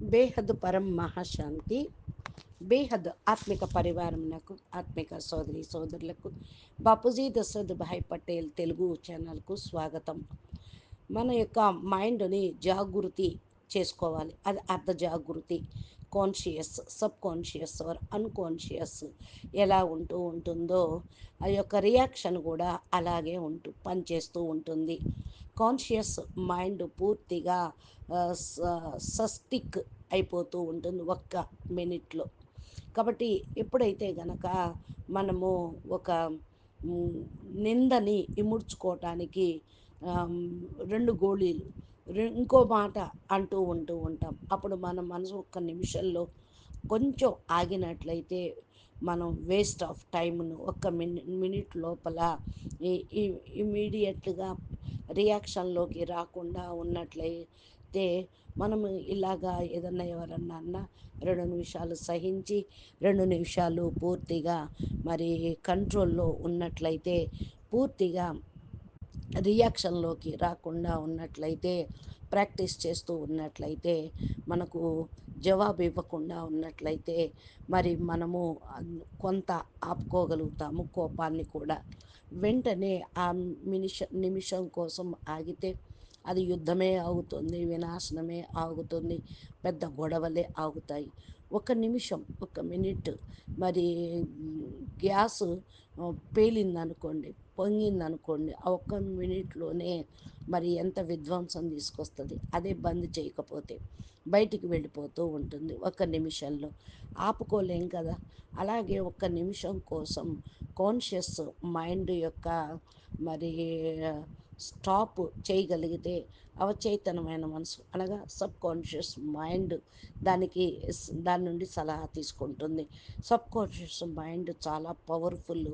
బేహద్ పరం మహాశాంతి బేహద్ ఆత్మిక పరివారంకు ఆత్మిక సోదరి సోదరులకు బాపూజీ దశరథ్ భాయ్ పటేల్ తెలుగు ఛానల్కు స్వాగతం. మన యొక్క మైండ్ని జాగృతి చేసుకోవాలి. అది అర్ధ జాగృతి. Conscious subconscious or unconscious ఎలా ఉంటూ ఉంటుందో ఆ యొక్క రియాక్షన్ కూడా అలాగే ఉంటూ పనిచేస్తూ ఉంటుంది. కాన్షియస్ మైండ్ పూర్తిగా సస్టిక్ అయిపోతూ ఉంటుంది ఒక్క మినిట్లో. కాబట్టి ఎప్పుడైతే గనక మనము ఒక నిందని ఇముడ్చుకోవటానికి రెండు గోళీలు ఇంకో మాట అంటూ ఉంటూ ఉంటాం. అప్పుడు మన మనసు ఒక్క నిమిషంలో కొంచెం ఆగినట్లయితే మనం వేస్ట్ ఆఫ్ టైంను ఒక్క మిని మినిట్ లోపల ఇమీడియట్గా రియాక్షన్లోకి రాకుండా ఉన్నట్లయి చెప్తే మనము ఇలాగా ఏదన్నా ఎవరన్నా అన్నా రెండు నిమిషాలు సహించి రెండు నిమిషాలు పూర్తిగా మరి కంట్రోల్లో ఉన్నట్లయితే పూర్తిగా రియాక్షన్లోకి రాకుండా ఉన్నట్లయితే ప్రాక్టీస్ చేస్తూ ఉన్నట్లయితే మనకు జవాబు ఇవ్వకుండా ఉన్నట్లయితే మరి మనము కొంత ఆపుకోగలుగుతాము కోపాన్ని కూడా. వెంటనే ఆ నిమిషం నిమిషం కోసం ఆగితే అది యుద్ధమే ఆగుతుంది వినాశనమే ఆగుతుంది పెద్ద గొడవలే ఆగుతాయి. ఒక నిమిషం ఒక మినిట్. మరి గ్యాస్ పేలిందనుకోండి పొంగిందనుకోండి ఆ ఒక్క మినిట్లోనే మరి ఎంత విధ్వంసం తీసుకొస్తుంది అదే బంద్ చేయకపోతే బయటికి వెళ్ళిపోతూ ఉంటుంది ఒక నిమిషంలో. ఆపుకోలేం కదా? అలాగే ఒక్క నిమిషం కోసం కాన్షియస్ మైండ్ యొక్క మరి స్టాప్ చేయగలిగితే అవచేతనమైన మనసు అనగా సబ్ కాన్షియస్ మైండ్ దానికి దాని నుండి సలహా తీసుకుంటుంది. సబ్ కాన్షియస్ మైండ్ చాలా పవర్ఫుల్.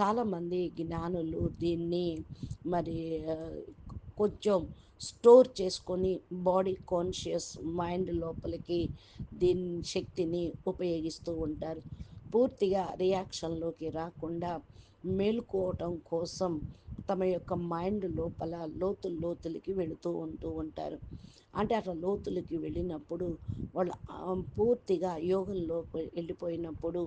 చాలామంది జ్ఞానులు దీన్ని మరి కొంచెం స్టోర్ చేసుకొని బాడీ కాన్షియస్ మైండ్ లోపలికి దీని శక్తిని ఉపయోగిస్తూ ఉంటారు. పూర్తిగా రియాక్షన్లోకి రాకుండా మేలుకోవటం కోసం తమ యొక్క మైండ్ లోపల లోతు లోతులకి వెళుతూ ఉంటూ ఉంటారు. అంటే అట్లా లోతులకి వెళ్ళినప్పుడు వాళ్ళు పూర్తిగా యోగంలో వెళ్ళిపోయినప్పుడు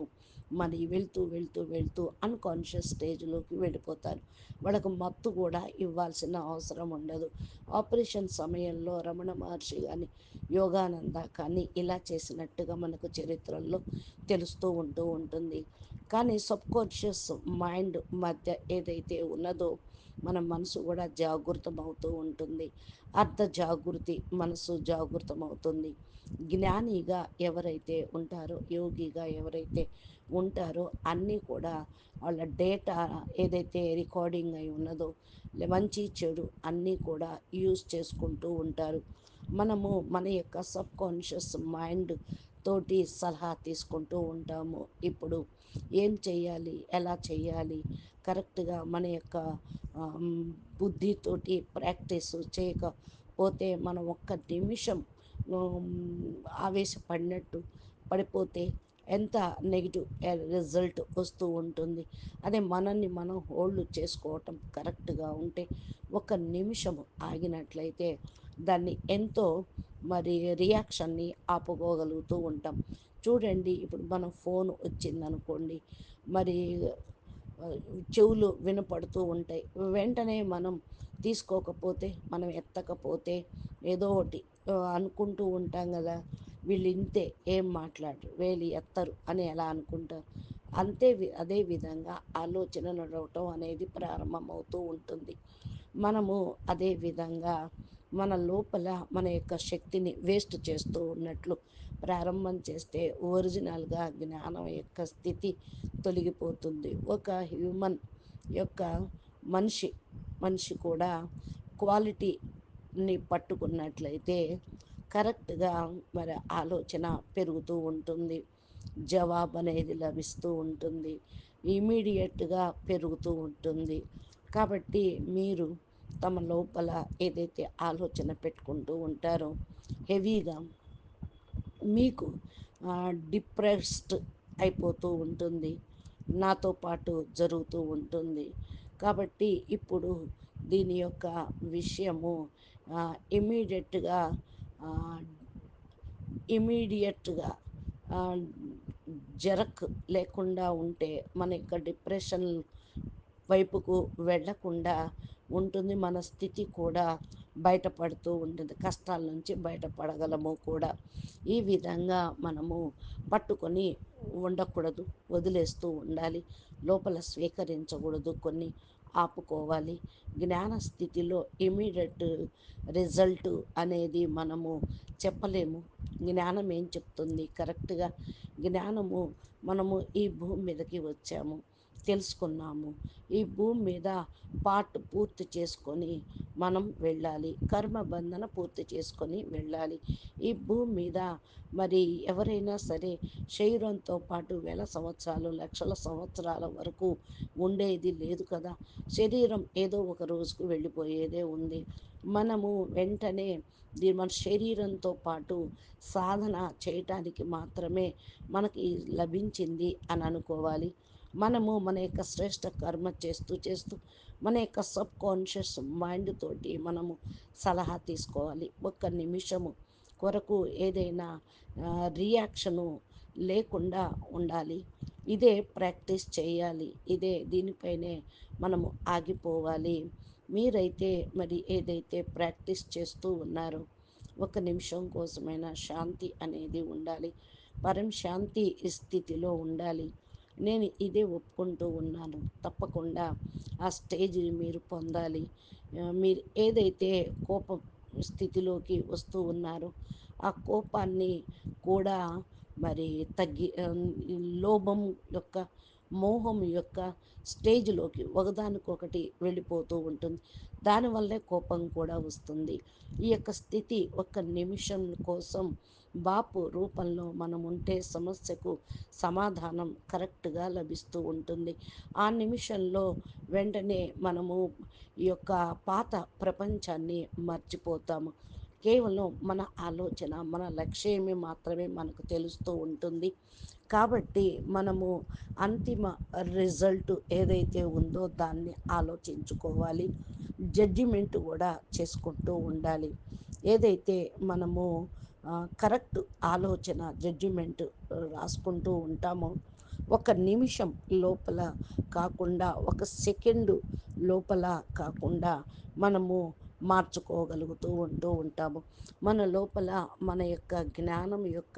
మరి వెళ్తూ వెళ్తూ వెళ్తూ అన్కాన్షియస్ స్టేజ్లోకి వెళ్ళిపోతారు. వాళ్ళకు మత్తు కూడా ఇవ్వాల్సిన అవసరం ఉండదు. ఆపరేషన్ సమయంలో రమణ మహర్షి కానీ యోగానంద కానీ ఇలా చేసినట్టుగా మనకు చరిత్రల్లో తెలుస్తూ ఉంటూ ఉంటుంది. కానీ సబ్కాన్షియస్ మైండ్ మధ్య ఏదైతే ఉన్నదో మన మనసు కూడా జాగృతం అవుతూ ఉంటుంది. అర్ధ జాగృతి మనసు జాగృతం అవుతుంది జ్ఞానిగా ఎవరైతే ఉంటారో యోగిగా ఎవరైతే ఉంటారో అన్నీ కూడా వాళ్ళ డేటా ఏదైతే రికార్డింగ్ అయి ఉన్నదో మంచి చెడు అన్నీ కూడా యూజ్ చేసుకుంటూ ఉంటారు. మనము మన యొక్క సబ్ కాన్షియస్ మైండ్ తోటి సలహా తీసుకుంటూ ఉంటాము. ఇప్పుడు ఏం చేయాలి ఎలా చేయాలి కరెక్ట్గా మన యొక్క బుద్ధితోటి ప్రాక్టీస్ చేయకపోతే మనం ఒక్క నిమిషం ఆవేశపడినట్టు పడిపోతే ఎంత నెగిటివ్ రిజల్ట్ వస్తూ ఉంటుంది. అదే మనల్ని మనం హోల్డ్ చేసుకోవటం కరెక్ట్గా ఉంటే ఒక నిమిషం ఆగినట్లయితే దాన్ని ఎంతో మరి రియాక్షన్ని ఆపుకోగలుగుతూ ఉంటాం. చూడండి ఇప్పుడు మనం ఫోన్ వచ్చిందనుకోండి మరి చెవులు వినపడుతూ ఉంటాయి. వెంటనే మనం తీసుకోకపోతే మనం ఎత్తకపోతే ఏదో ఒకటి అనుకుంటూ ఉంటాం కదా వీళ్ళు ఇంతే ఏం మాట్లాడరు వీళ్ళు ఎత్తరు అని ఎలా అనుకుంటారు? అంతే అదే విధంగా ఆలోచన నడవటం అనేది ప్రారంభమవుతూ ఉంటుంది. మనము అదే విధంగా మన లోపల మన యొక్క శక్తిని వేస్ట్ చేస్తూ ఉన్నట్లు ప్రారంభం చేస్తే ఒరిజినల్గా జ్ఞానం యొక్క స్థితి తొలగిపోతుంది. ఒక హ్యూమన్ యొక్క మనిషి మనిషి కూడా క్వాలిటీని పట్టుకున్నట్లయితే కరెక్ట్గా మరి ఆలోచన పెరుగుతూ ఉంటుంది. జవాబు అనేది లభిస్తూ ఉంటుంది. ఇమీడియట్గా పెరుగుతూ ఉంటుంది. కాబట్టి మీరు తమ లోపల ఏదైతే ఆలోచన పెట్టుకుంటూ ఉంటారో హెవీగా మీకు డిప్రెస్డ్ అయిపోతూ ఉంటుంది. నాతో పాటు జరుగుతూ ఉంటుంది. కాబట్టి ఇప్పుడు దీని యొక్క విషయము ఇమీడియట్గా ఇమీడియట్గా జరక్ లేకుండా ఉంటే మన యొక్క డిప్రెషన్ వైపుకు వెళ్ళకుండా ఉంటుంది. మన స్థితి కూడా బయటపడుతూ ఉంటుంది. కష్టాల నుంచి బయటపడగలము కూడా. ఈ విధంగా మనము పట్టుకొని ఉండకూడదు. వదిలేస్తూ ఉండాలి. లోపల స్వీకరించకూడదు. కొన్ని ఆపుకోవాలి. జ్ఞాన స్థితిలో ఇమీడియట్ రిజల్ట్ అనేది మనము చెప్పలేము. జ్ఞానం ఏం చెప్తుంది? కరెక్ట్గా జ్ఞానము మనము ఈ భూమి మీదకి వచ్చాము. తెలుసుకున్నాము. ఈ భూమి మీద పార్ట్ పూర్తి చేసుకొని మనం వెళ్ళాలి. కర్మబంధన పూర్తి చేసుకొని వెళ్ళాలి. ఈ భూమి మీద మరి ఎవరైనా సరే శరీరంతో పాటు వేల సంవత్సరాలు లక్షల సంవత్సరాల వరకు ఉండేది లేదు కదా. శరీరం ఏదో ఒక రోజుకు వెళ్ళిపోయేదే ఉంది. మనము వెంటనే మన శరీరంతో పాటు సాధన చేయటానికి మాత్రమే మనకి లభించింది అని అనుకోవాలి. మనము మన యొక్క శ్రేష్ట కర్మ చేస్తూ చేస్తూ మన యొక్క సబ్ కాన్షియస్ మైండ్ తోటి మనము సలహా తీసుకోవాలి. ఒక్క నిమిషము కొరకు ఏదైనా రియాక్షను లేకుండా ఉండాలి. ఇదే ప్రాక్టీస్ చేయాలి. ఇదే దీనిపైనే మనము ఆగిపోవాలి. మీరైతే మరి ఏదైతే ప్రాక్టీస్ చేస్తూ ఉన్నారో ఒక నిమిషం కోసమైనా శాంతి అనేది ఉండాలి. పరం శాంతి స్థితిలో ఉండాలి. నేను ఇదే ఒప్పుకుంటూ ఉన్నాను. తప్పకుండా ఆ స్టేజ్ని మీరు పొందాలి. మీరు ఏదైతే కోపం స్థితిలోకి వస్తూ ఉన్నారో ఆ కోపాన్ని కూడా మరి తగ్గి లోభం యొక్క మోహం యొక్క స్టేజ్లోకి ఒకదానికొకటి వెళ్ళిపోతూ ఉంటుంది. దానివల్లే కోపం కూడా వస్తుంది. ఈ యొక్క స్థితి ఒక నిమిషం కోసం బాపు రూపంలో మనం ఉంటే సమస్యకు సమాధానం కరెక్ట్గా లభిస్తూ ఉంటుంది. ఆ నిమిషంలో వెంటనే మనము ఈ యొక్క పాత ప్రపంచాన్ని మర్చిపోతాము. కేవలం మన ఆలోచన మన లక్ష్యమే మాత్రమే మనకు తెలుస్తూ ఉంటుంది. కాబట్టి మనము అంతిమ రిజల్ట్ ఏదైతే ఉందో దాన్ని ఆలోచించుకోవాలి. జడ్జిమెంట్ కూడా చేసుకుంటూ ఉండాలి. ఏదైతే మనము కరెక్ట్ ఆలోచన జడ్జిమెంట్ రాసుకుంటూ ఉంటామో. ఒక నిమిషం లోపల కాకుండా ఒక సెకండ్ లోపల కాకుండా మనము మార్చుకోగలుగుతూ ఉంటూ ఉంటాము. మన లోపల మన యొక్క జ్ఞానం యొక్క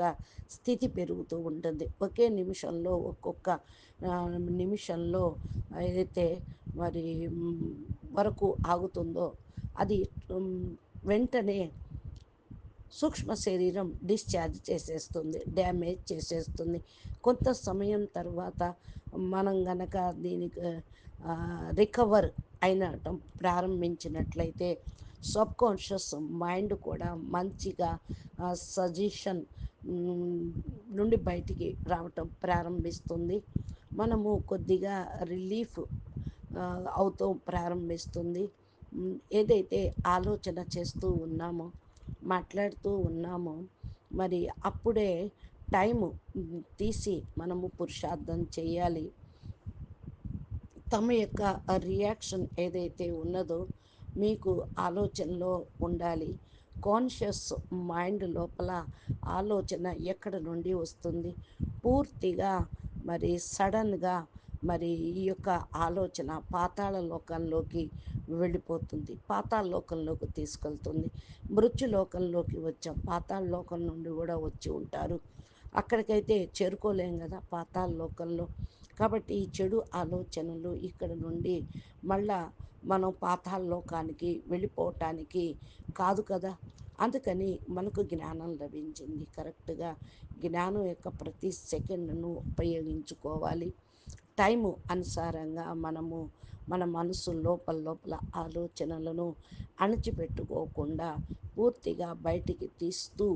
స్థితి పెరుగుతూ ఉంటుంది. ఒకే నిమిషంలో ఒక్కొక్క నిమిషంలో ఏదైతే మరి వరకు ఆగుతుందో అది వెంటనే సూక్ష్మ శరీరం డిశ్చార్జ్ చేసేస్తుంది డ్యామేజ్ చేసేస్తుంది. కొంత సమయం తర్వాత మనం గనక దీనికి రికవర్ అయినటం ప్రారంభించినట్లయితే సబ్ కాన్షియస్ మైండ్ కూడా మంచిగా సజెషన్ నుండి బయటికి రావటం ప్రారంభిస్తుంది. మనము కొద్దిగా రిలీఫ్ అవుతూ ప్రారంభిస్తుంది. ఏదైతే ఆలోచన చేస్తూ ఉన్నామో మాట్లాడుతూ ఉన్నామో. మరి అప్పుడే టైము తీసి మనము పురుషార్థం చేయాలి. తమ యొక్క రియాక్షన్ ఏదైతే ఉన్నదో మీకు ఆలోచనలో ఉండాలి. కాన్షియస్ మైండ్ లోపల ఆలోచన ఎక్కడ నుండి వస్తుంది? పూర్తిగా మరి సడన్గా మరి ఈ యొక్క ఆలోచన పాతాళ లోకంలోకి వెళ్ళిపోతుంది. పాతాళ లోకంలోకి తీసుకెళ్తుంది. మృత్యులోకంలోకి వచ్చాం. పాతాళ లోకం నుండి కూడా వచ్చి ఉంటారు. అక్కడికైతే చేరుకోలేం కదా పాతాళ లోకంలో. కాబట్టి ఈ చెడు ఆలోచనలు ఇక్కడ నుండి మళ్ళా మనం పాతాళ లోకానికి వెళ్ళిపోవటానికి కాదు కదా. అందుకని మనకు జ్ఞానం లభించింది. కరెక్ట్గా జ్ఞానం యొక్క ప్రతి సెకండ్ను ఉపయోగించుకోవాలి. టైము అనుసారంగా మనము మన మనసు లోపల లోపల ఆలోచనలను అణచిపెట్టుకోకుండా పూర్తిగా బయటికి తీస్తూ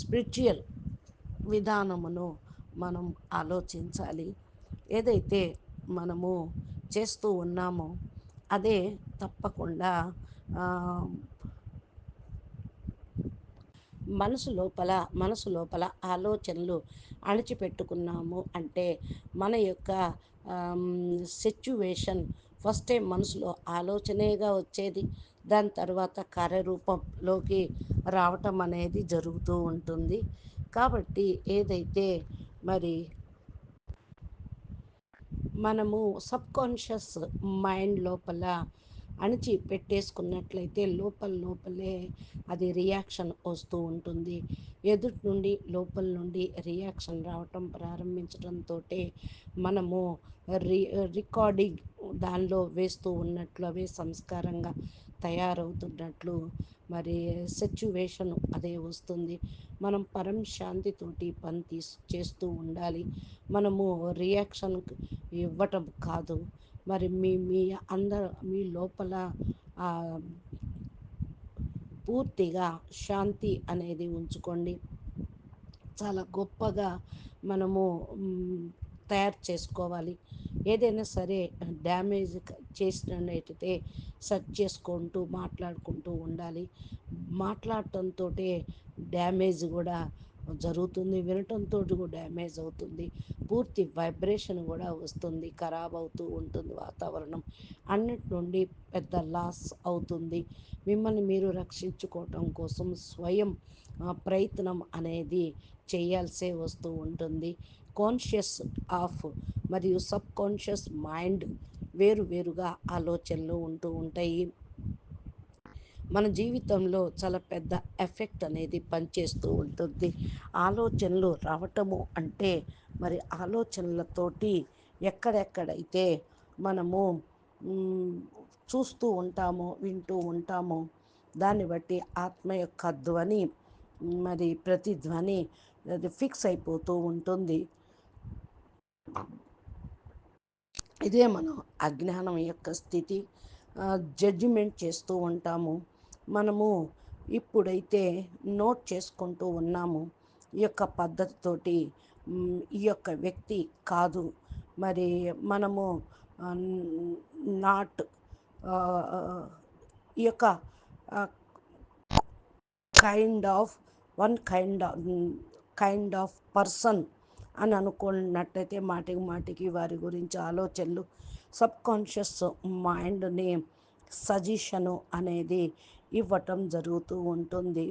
స్పిరిచువల్ విధానమును మనం ఆలోచించాలి. ఏదైతే మనము చేస్తూ ఉన్నామో అదే తప్పకుండా మనసు లోపల మనసు లోపల ఆలోచనలు అణిచిపెట్టుకున్నాము అంటే మన యొక్క సిచ్యువేషన్ ఫస్ట్ టైం మనసులో ఆలోచనేగా వచ్చేది. దాని తర్వాత కార్యరూపంలోకి రావటం అనేది జరుగుతూ ఉంటుంది. కాబట్టి ఏదైతే మరి మనము సబ్కాన్షియస్ మైండ్ లోపల అణిచి పెట్టేసుకున్నట్లయితే లోపల లోపలే అది రియాక్షన్ వస్తూ ఉంటుంది. ఎదుటి నుండి లోపల నుండి రియాక్షన్ రావటం ప్రారంభించడంతో మనము రి రికార్డింగ్ దానిలో వేస్తూ ఉన్నట్లు అవే సంస్కారంగా తయారవుతున్నట్లు మరి సిచ్యువేషన్ అదే వస్తుంది. మనం పరం శాంతితోటి పని తీసు చేస్తూ ఉండాలి. మనము రియాక్షన్ ఇవ్వటం కాదు. మరి మీ మీ అందరు మీ లోపల పూర్తిగా శాంతి అనేది ఉంచుకోండి. చాలా గొప్పగా మనము తయారు చేసుకోవాలి. ఏదైనా సరే డ్యామేజ్ చేసినట్టయితే సెట్ చేసుకుంటూ మాట్లాడుకుంటూ ఉండాలి. మాట్లాడటంతో డ్యామేజ్ కూడా జరుగుతుంది వినటంతో కూడా డ్యామేజ్ అవుతుంది. పూర్తి వైబ్రేషన్ కూడా వస్తుంది ఖరాబ్ అవుతూ ఉంటుంది వాతావరణం. అన్నిటి నుండి పెద్ద లాస్ అవుతుంది. మిమ్మల్ని మీరు రక్షించుకోవటం కోసం స్వయం ప్రయత్నం అనేది చేయాల్సే వస్తూ ఉంటుంది. కాన్షియస్ ఆఫ్ మరియు సబ్ కాన్షియస్ మైండ్ వేరు వేరుగా ఆలోచనలు ఉంటూ ఉంటాయి. మన జీవితంలో చాలా పెద్ద ఎఫెక్ట్ అనేది పనిచేస్తూ ఉంటుంది. ఆలోచనలు రావటము అంటే మరి ఆలోచనలతోటి ఎక్కడెక్కడైతే మనము చూస్తూ ఉంటామో వింటూ ఉంటామో దాన్ని బట్టి ఆత్మ యొక్క ధ్వని మరి ప్రతిధ్వని అది ఫిక్స్ అయిపోతూ ఉంటుంది. ఇదే మనం అజ్ఞానం యొక్క స్థితి జడ్జిమెంట్ చేస్తూ ఉంటాము. మనము ఇప్పుడైతే నోట్ చేసుకుంటూ ఉన్నాము. ఈ యొక్క పద్ధతితోటి ఈ యొక్క వ్యక్తి కాదు. మరి మనము నాట్ ఈ యొక్క kind of one kind kind of person అని అనుకున్నట్టయితే మాటికి మాటికి వారి గురించి ఆలోచనలు సబ్కాన్షియస్ మైండ్ని సజెషను అనేది ఇవ్వటం జరుగుతూ ఉంటుంది.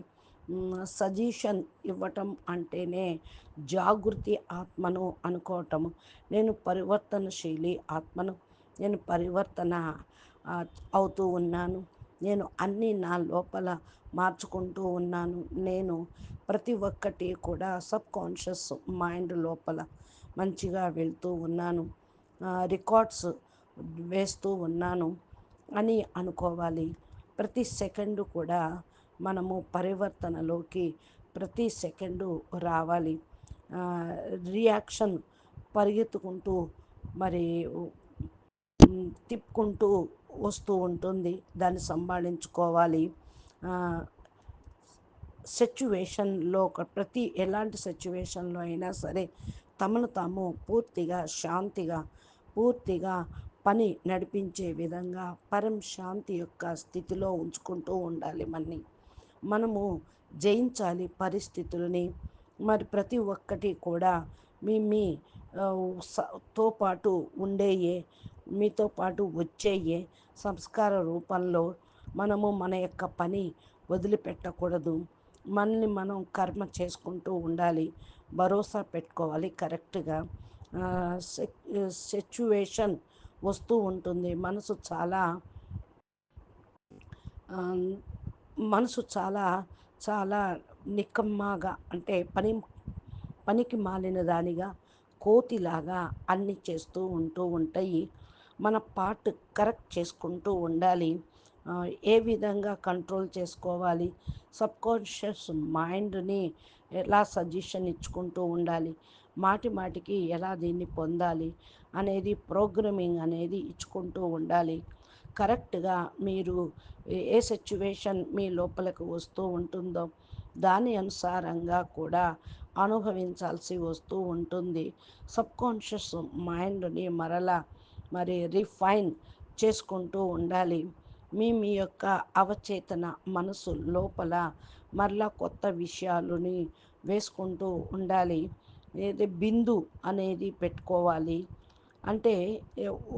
సజెషన్ ఇవ్వటం అంటేనే జాగృతి ఆత్మను అనుకోవటం నేను పరివర్తనశీలి ఆత్మను నేను పరివర్తన అవుతూ ఉన్నాను. నేను అన్నీ నా లోపల మార్చుకుంటూ ఉన్నాను. నేను ప్రతి ఒక్కటి కూడా సబ్ కాన్షియస్ మైండ్ లోపల మంచిగా వెళ్తూ ఉన్నాను. రికార్డ్స్ వేస్తూ ఉన్నాను అని అనుకోవాలి. ప్రతి సెకండు కూడా మనము పరివర్తనలోకి ప్రతి సెకండు రావాలి. రియాక్షన్ పరిగెత్తుకుంటూ మరి తిప్పుకుంటూ వస్తూ ఉంటుంది. దాన్ని సంభాళించుకోవాలి. సిచ్యువేషన్లో ఒక ప్రతి ఎలాంటి సిచ్యువేషన్లో అయినా సరే తమను తాము పూర్తిగా శాంతిగా పూర్తిగా పని నడిపించే విధంగా పరం శాంతి యొక్క స్థితిలో ఉంచుకుంటూ ఉండాలి మనని. మనము జయించాలి పరిస్థితులని. మరి ప్రతి ఒక్కటి కూడా మీ మీ తో పాటు ఉండేయే మీతో పాటు వచ్చేయే సంస్కార రూపంలో మనము మన యొక్క పని వదిలిపెట్టకూడదు. మనల్ని మనం కర్మ చేసుకుంటూ ఉండాలి. భరోసా పెట్టుకోవాలి కరెక్ట్గా. సిచ్యువేషన్ వస్తూ ఉంటుంది. మనసు చాలా మనసు చాలా చాలా నిక్కమ్మాగా అంటే పని పనికి మాలిన దానిగా కోతిలాగా అన్ని చేస్తూ ఉంటూ ఉంటాయి. మన పార్ట్ కరెక్ట్ చేసుకుంటూ ఉండాలి. ఏ విధంగా కంట్రోల్ చేసుకోవాలి? సబ్కాన్షియస్ మైండ్ని ఎలా సజెషన్ ఇచ్చుకుంటూ ఉండాలి? మాటి మాటికి ఎలా దీన్ని పొందాలి? అనేది ప్రోగ్రామింగ్ అనేది ఇచ్చుకుంటూ ఉండాలి. కరెక్ట్గా మీరు ఏ సిచ్యువేషన్ మీ లోపలికి వస్తూ ఉంటుందో దాని అనుసారంగా కూడా అనుభవించాల్సి వస్తూ ఉంటుంది. సబ్కాన్షియస్ మైండ్ని మరలా మరి రిఫైన్ చేసుకుంటూ ఉండాలి. మీ మీ యొక్క అవచేతన మనసు లోపల మరలా కొత్త విషయాలని వేసుకుంటూ ఉండాలి. ఏది బిందు అనేది పెట్టుకోవాలి. అంటే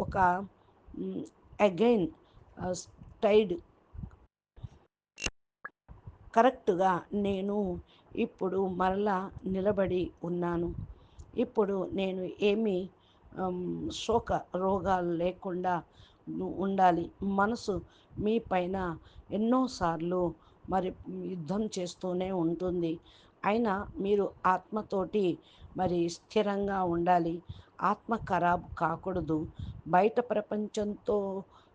ఒక అగైన్ స్టైడ్. కరెక్ట్గా నేను ఇప్పుడు మరలా నిలబడి ఉన్నాను. ఇప్పుడు నేను ఏమీ శోక రోగాలు లేకుండా ఉండాలి. మనసు మీ పైన ఎన్నోసార్లు మరి యుద్ధం చేస్తూనే ఉంటుంది. అయినా మీరు ఆత్మతోటి మరి స్థిరంగా ఉండాలి. ఆత్మ ఖరాబ్ కాకూడదు. బయట ప్రపంచంతో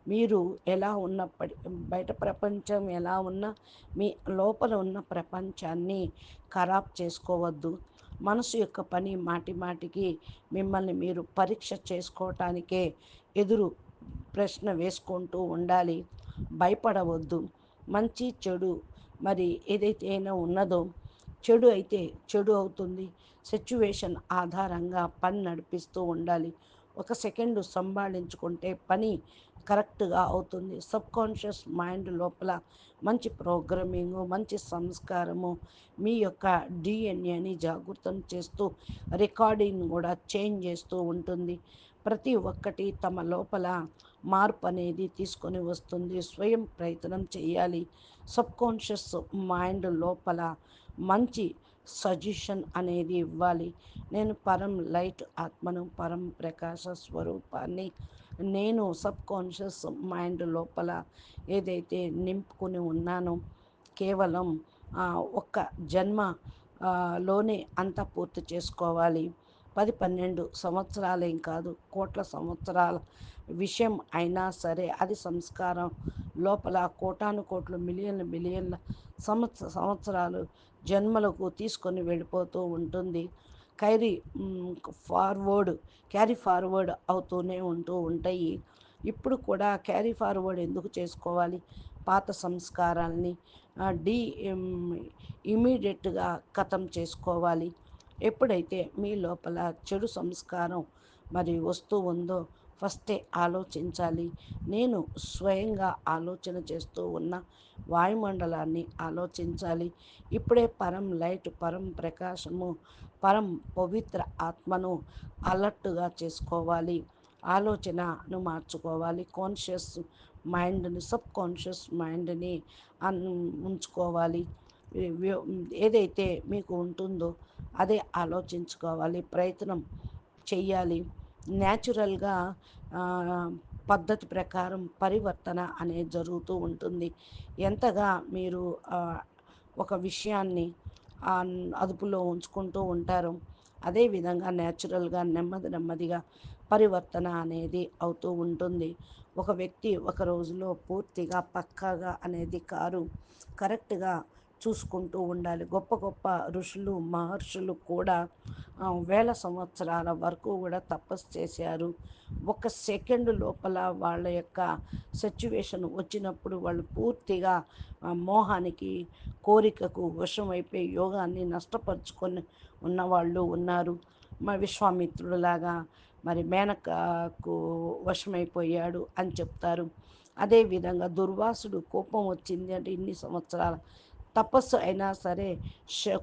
మీరు ఎలా ఉన్నప్పటి బయట ప్రపంచం ఎలా ఉన్నా మీ లోపల ఉన్న ప్రపంచాన్ని ఖరాబ్ చేసుకోవద్దు. మనసు యొక్క పని మాటి మాటికి మిమ్మల్ని మీరు పరీక్ష చేసుకోవటానికే ఎదురు ప్రశ్న వేసుకుంటూ ఉండాలి. భయపడవద్దు. మంచి చెడు మరి ఏదైతే అయినా ఉన్నదో చెడు అయితే చెడు అవుతుంది. సిచ్యువేషన్ ఆధారంగా పని నడిపిస్తూ ఉండాలి. ఒక సెకండు సంభాళించుకుంటే పని కరెక్ట్గా అవుతుంది. సబ్ కాన్షియస్ మైండ్ లోపల మంచి ప్రోగ్రామింగ్ మంచి సంస్కారము మీ యొక్క డిఎన్ఏని జాగృతం చేస్తూ రికార్డింగ్ కూడా చేంజ్ చేస్తూ ఉంటుంది. ప్రతి ఒక్కటి తమ లోపల మార్పు అనేది తీసుకొని వస్తుంది. స్వయం ప్రయత్నం చేయాలి. సబ్ కాన్షియస్ మైండ్ లోపల మంచి సజెషన్ అనేది ఇవ్వాలి. నేను పరం లైట్ ఆత్మను పరం ప్రకాశ స్వరూపాన్ని నేను సబ్ కాన్షియస్ మైండ్ లోపల ఏదైతే నింపుకుని ఉన్నానో కేవలం ఒక్క జన్మ లోనే అంతా పూర్తి చేసుకోవాలి. పది పన్నెండు సంవత్సరాలేం కాదు కోట్ల సంవత్సరాల విషయం అయినా సరే అది సంస్కారం. లోపల కోటాను కోట్లు మిలియన్ల మిలియన్ల సంవత్స సంవత్సరాలు జన్మలకు తీసుకొని వెళ్ళిపోతూ ఉంటుంది. క్యారీ ఫార్వర్డ్ క్యారీ ఫార్వర్డ్ అవుతూనే ఉంటూ ఉంటాయి. ఇప్పుడు కూడా క్యారీ ఫార్వర్డ్ ఎందుకు చేసుకోవాలి? పాత సంస్కారాల్ని డీ ఇమీడియట్గా కథం చేసుకోవాలి. ఎప్పుడైతే మీ లోపల చెడు సంస్కారం మరి వస్తూ ఉందో ఫస్టే ఆలోచించాలి. నేను స్వయంగా ఆలోచన చేస్తూ ఉన్న వాయుమండలాన్ని ఆలోచించాలి. ఇప్పుడే పరం లైట్ పరం ప్రకాశము పరం పవిత్ర ఆత్మను అలర్ట్గా చేసుకోవాలి. ఆలోచనను మార్చుకోవాలి. కాన్షియస్ మైండ్ని సబ్ కాన్షియస్ మైండ్ని ఉంచుకోవాలి. ఏదైతే మీకు ఉంటుందో అదే ఆలోచించుకోవాలి ప్రయత్నం చెయ్యాలి. న్యాచురల్గా పద్ధతి ప్రకారం పరివర్తన అనేది జరుగుతూ ఉంటుంది. ఎంతగా మీరు ఒక విషయాన్ని అదుపులో ఉంచుకుంటూ ఉంటారో అదేవిధంగా న్యాచురల్గా నెమ్మది నెమ్మదిగా పరివర్తన అనేది అవుతూ ఉంటుంది. ఒక వ్యక్తి ఒక రోజులో పూర్తిగా పక్కాగా అనేది కారు కరెక్ట్గా చూసుకుంటూ ఉండాలి. గొప్ప గొప్ప ఋషులు మహర్షులు కూడా వేల సంవత్సరాల వరకు కూడా తపస్సు చేశారు. ఒక సెకండ్ లోపల వాళ్ళ యొక్క సిచ్యువేషన్ వచ్చినప్పుడు వాళ్ళు పూర్తిగా మోహానికి కోరికకు వశమైపోయి యోగాన్ని నష్టపరుచుకొని ఉన్నవాళ్ళు ఉన్నారు. మా విశ్వామిత్రుడులాగా మరి మేనకకు వశమైపోయాడు అని చెప్తారు. అదేవిధంగా దుర్వాసుడు కోపం వచ్చింది అంటే ఇన్ని సంవత్సరాల తపస్సు అయినా సరే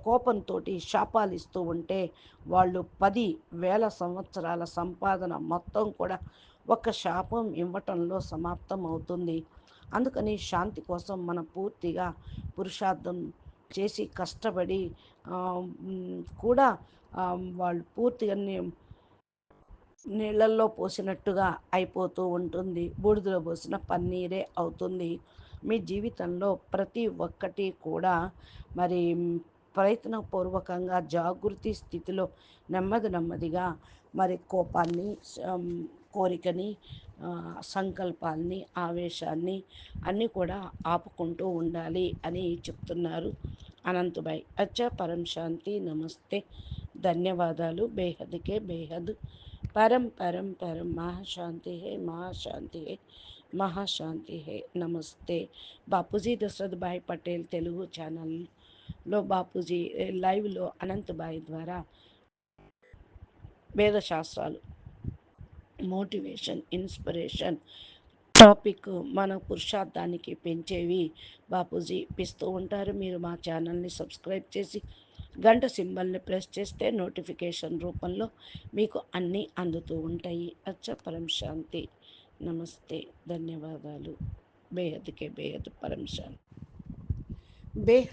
కోపంతో శాపాలు ఇస్తూ ఉంటే వాళ్ళు పది వేల సంవత్సరాల సంపాదన మొత్తం కూడా ఒక శాపం ఇవ్వటంలో సమాప్తం అవుతుంది. అందుకని శాంతి కోసం మనం పూర్తిగా పురుషార్థం చేసి కష్టపడి కూడా వాళ్ళు పూర్తిగా నీళ్ళల్లో పోసినట్టుగా అయిపోతూ ఉంటుంది. బూడిదలో పోసిన పన్నీరే అవుతుంది. మీ జీవితంలో ప్రతి ఒక్కటి కూడా మరి ప్రయత్నపూర్వకంగా జాగృతి స్థితిలో నెమ్మది నెమ్మదిగా మరి కోపాన్ని కోరికని సంకల్పాల్ని ఆవేశాన్ని అన్నీ కూడా ఆపుకుంటూ ఉండాలి అని చెప్తున్నారు అనంతబాయ్. అచ్చా పరం శాంతి నమస్తే. ధన్యవాదాలు. బేహద్కే బేహద్. పరం పరం పరం మహాశాంతి హే మహాశాంతి హే మహాశాంతి హే నమస్తే బాపూజీ దశరథ్ భాయ్ పటేల్ తెలుగు ఛానల్లో బాపూజీ లైవ్లో అనంతబాయ్ ద్వారా వేదశాస్త్రాలు మోటివేషన్ ఇన్స్పిరేషన్ టాపిక్ మన పురుషార్థానికి పెంచేవి। బాపూజీ ఇప్పిస్తూ ఉంటారు మీరు మా ఛానల్ని సబ్స్క్రైబ్ చేసి గంట సింబల్ని ప్రెస్ చేస్తే నోటిఫికేషన్ రూపంలో మీకు అన్నీ అందుతూ ఉంటాయి. అచ్చ పరం శాంతి. నమస్తే. ధన్యవాదాలు. బేహద్కే బేహద్ పరం శాంతి. బేహద్